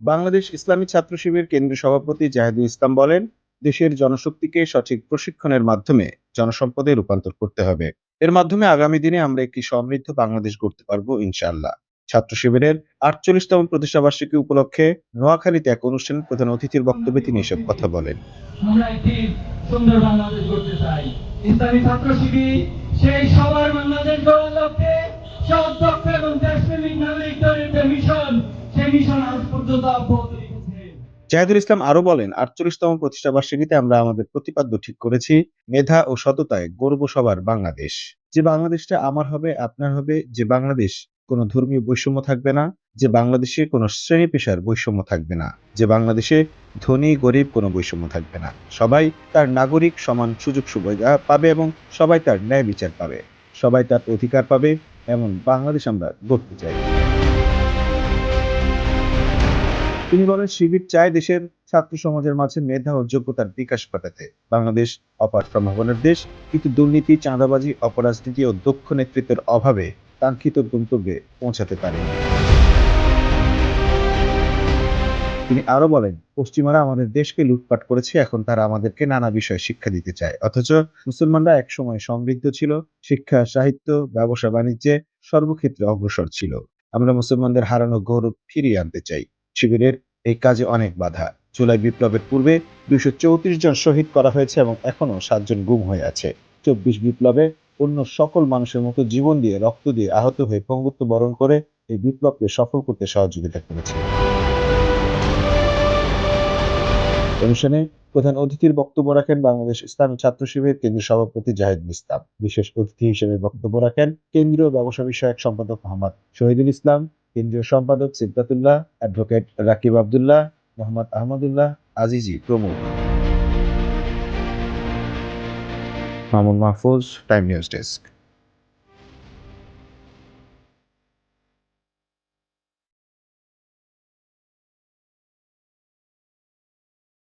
বাংলাদেশ ইসলামী ছাত্র শিবির কেন্দ্রীয় সভাপতি জাহিদুল ইসলাম বলেন, দেশের জনশক্তিকে সঠিক প্রশিক্ষণের মাধ্যমে জনসম্পদে রূপান্তর করতে হবে। এর মাধ্যমে আগামী দিনে আমরা একটি সমৃদ্ধ বাংলাদেশ গড়তে পারব ইনশাআল্লাহ। ছাত্র শিবিরের আটচল্লিশতম প্রতিষ্ঠাবার্ষিকী উপলক্ষে নোয়াখালীতে এক অনুষ্ঠানে প্রধান অতিথির বক্তব্যে তিনি এসব কথা বলেন। আমরা জাহিদুল ইসলাম আরও বলেন, আটচল্লিশতম প্রতিষ্ঠাবার্ষিকীতে আমরা আমাদের প্রতিপাদ্য ঠিক করেছি, মেধা ও সততায় গর্ব সবার বাংলাদেশ। যে বাংলাদেশটা আমার হবে, আপনার হবে, যে বাংলাদেশ কোনো ধর্মীয় বৈষম্য থাকবে না, যে বাংলাদেশে কোনো শ্রেণি পেশার বৈষম্য থাকবে না, যে বাংলাদেশে ধনী, গরিব কোনো বৈষম্য থাকবে না। সবাই তার নাগরিক সমান সুযোগ সুবিধা পাবে এবং সবাই তার ন্যায় বিচার পাবে। সবাই তার অধিকার পাবে, এমন বাংলাদেশ আমরা গড়তে চাই। তিনি বলেন, শিবির চায় দেশের ছাত্র সমাজের মাঝে মেধা ও যোগ্যতার বিকাশ ঘটাতে। বাংলাদেশ অপার সম্ভাবনার দেশ, কিন্তু দুর্নীতি, চাঁদাবাজি, অপরাজনীতি ও দক্ষ নেতৃত্বের অভাবে কাঙ্ক্ষিত গন্তব্যে পৌঁছাতে পারেনি। তিনি আরও বলেন, পশ্চিমারা আমাদের দেশকে লুটপাট করেছে, এখন তারা আমাদেরকে নানা বিষয়ে শিক্ষা দিতে চায়। অথচ মুসলমানরা একসময় সমৃদ্ধ ছিল, শিক্ষা, সাহিত্য, ব্যবসা, বাণিজ্যে সর্বক্ষেত্রে অগ্রসর ছিল। আমরা মুসলমানদের হারানো গৌরব ফিরিয়ে আনতে চাই। শিবিরের এই কাজে অনেক বাধা। জুলাই বিপ্লবের পূর্বে দুইশো চৌত্রিশ জন শহীদ করা হয়েছে এবং এখনও সাতজন গুম হয়ে আছে। চব্বিশ বিপ্লবে অন্য সকল মানুষের মতো জীবন দিয়ে, রক্ত দিয়ে আহত হয়ে পঙ্গুত্ব বরণ করে এই বিপ্লবকে সফল করতে সহযোগিতা করেছে। অনুষ্ঠানে প্রধান অতিথির বক্তব্য রাখেন বাংলাদেশ ইসলামী ছাত্র শিবির কেন্দ্রীয় সভাপতি জাহিদ ইসলাম বিশেষ অতিথি হিসেবে বক্তব্য রাখেন কেন্দ্রীয় ব্যবসা বিষয়ক সম্পাদক মোহাম্মদ শহীদুল ইসলাম কেন্দ্রীয় সম্পাদক সিদ্দাতুল্লাহ, অ্যাডভোকেট রাকিব আবদুল্লাহ, মোহাম্মদ আহমদুল্লাহ আজিজি প্রমুখ। Mamun Mahfuz, Time News desk.